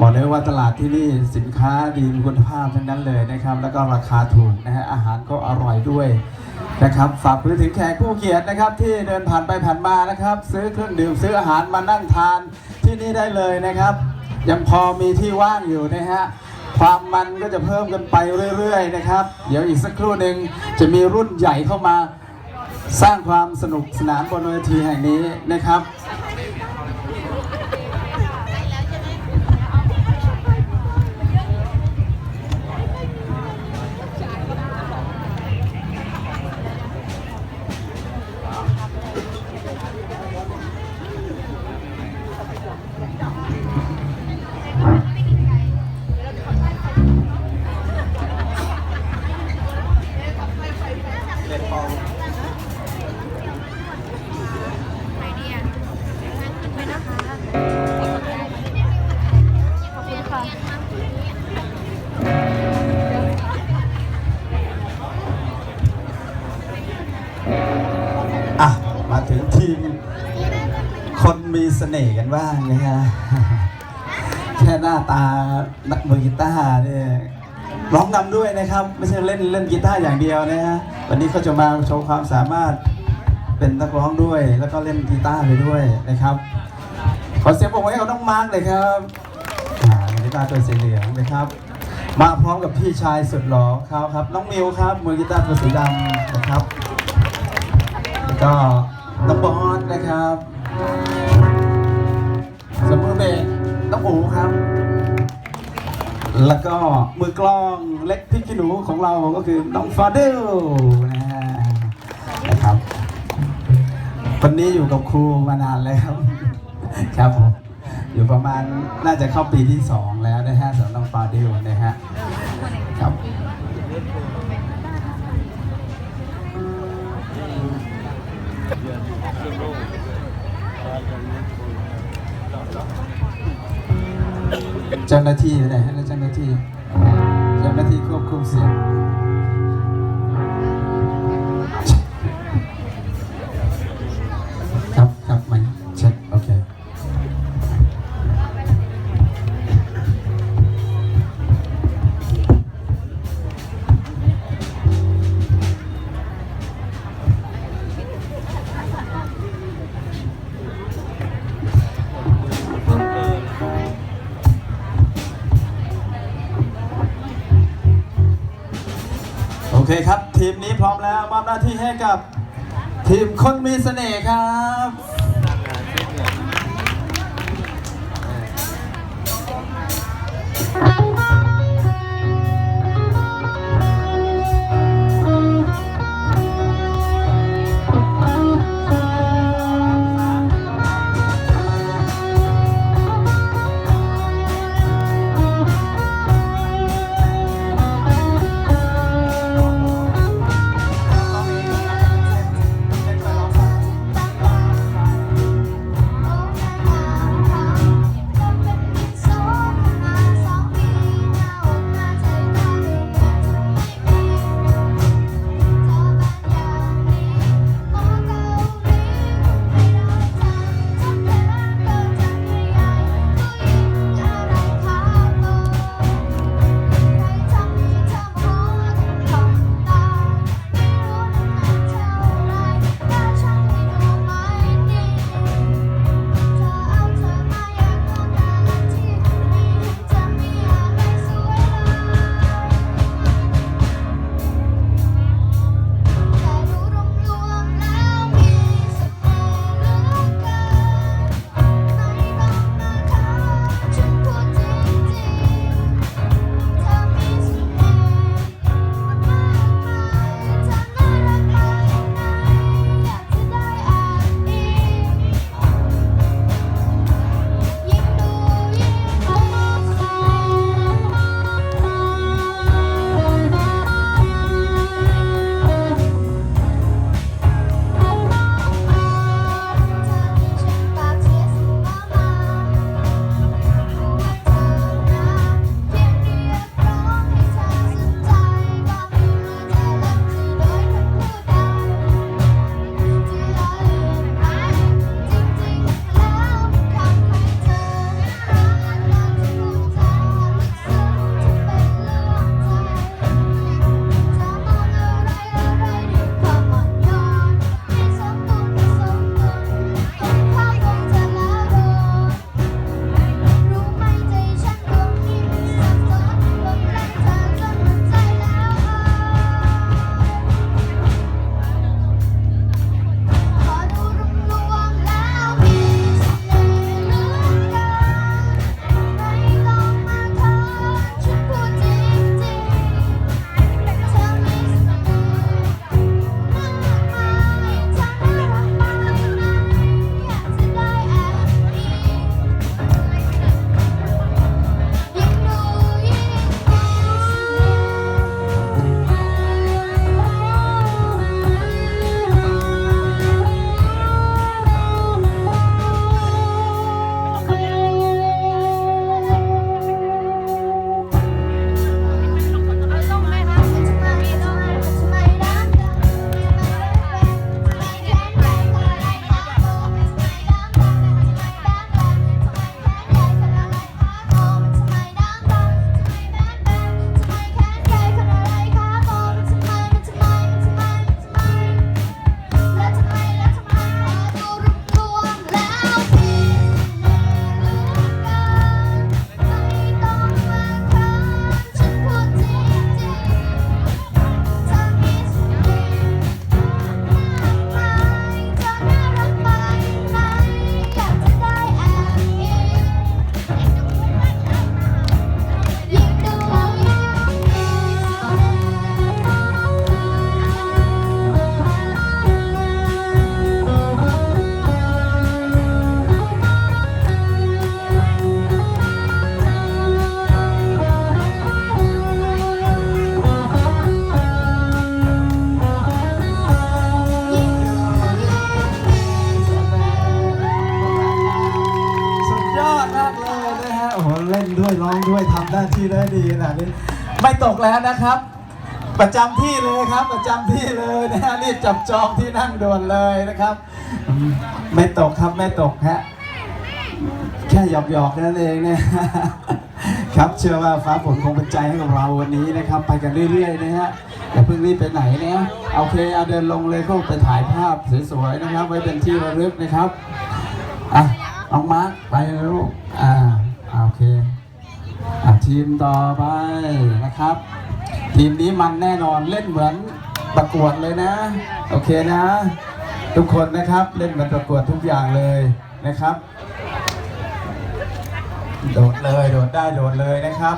บอกเลยว่าตลาดที่นี่สินค้าดีมีคุณภาพทั้งนั้นเลยนะครับ แล้วก็ราคาถูกนะฮะอาหารก็อร่อยด้วยนะครับฝากไปถึงแขกผู้เกียรตินะครับ ที่เดินผ่านไปผ่านมานะครับ ซื้อเครื่องดื่มซื้ออาหารมานั่งทานที่นี่ได้เลยนะครับ ยังพอมีที่ว่างอยู่นะฮะความมันก็จะเพิ่มกันไปเรื่อยๆนะครับ เดี๋ยวอีกสักครู่หนึ่งจะมีรุ่นใหญ่เข้ามา สร้างความสนุกสนานบนเวทีแห่งนี้นะครับ เสน่ห์กันบ้างนะฮะแค่หน้าตานักมือกีตาร์เนี่ยร้องนำด้วยนะครับ ไม่ใช่เล่นเล่นกีตาร์อย่างเดียวนะฮะวันนี้เขาจะมาโชว์ความสามารถเป็นนักร้องด้วย แล้วก็เล่นกีตาร์ไปด้วยนะครับ ขอเสียงปรบมือให้กับน้องมาร์กเลยครับกีตาร์ตัวสีเหลืองนะครับ มาพร้อมกับพี่ชายสุดหล่อเขาครับ น้องมิวครับมือกีตาร์ตัวสีดำนะครับแล้วก็น้องบอสนะครับ สมมือเบสน้องหมูครับ แล้วก็มือกลองเล็กพี่ขี้หนูของเราก็คือน้องฟาเดลนะฮะนะครับคนนี้อยู่กับครูมานานแล้วครับผมอยู่ประมาณน่าจะเข้าปีที่สองแล้วนะฮะสำหรับน้องฟาเดลนะฮะครับเจ้าหน้าที่ไหนให้เจ้าหน้าที่ เจ้าหน้าที่ควบคุมเสียง เคครับ ทีมนี้พร้อมแล้วมอบหน้าที่ให้กับ ทีมคนมีเสน่ห์ครับ ได้ดีขนาดนี้ไม่ตกแล้วนะครับ ประจำที่เลยครับ ประจำที่เลยนะฮะรีบจับจองที่นั่งด่วนเลยนะครับ ไม่ตกครับไม่ตกฮะแค่หยอกหยอกๆนั่นเองเนี่ยครับเชื่อว่าฟ้าฝนคงเป็นใจให้กับเราวันนี้นะครับ ไปกันเรื่อยๆนะฮะอย่าเพิ่งรีบไปไหนนะโอเคเอาเดินลงเลยก็ไปถ่ายภาพสวยๆนะครับ ไว้เป็นที่ระลึกนะครับอะน้องมาร์คไปลูกอ่า ทีมต่อไปนะครับ ทีมนี้มันแน่นอนเล่นเหมือนประกวดเลยนะ โอเคนะ ทุกคนนะครับเล่นเหมือนประกวดทุกอย่างเลยนะครับ โดดเลยโดดได้โดดเลยนะครับ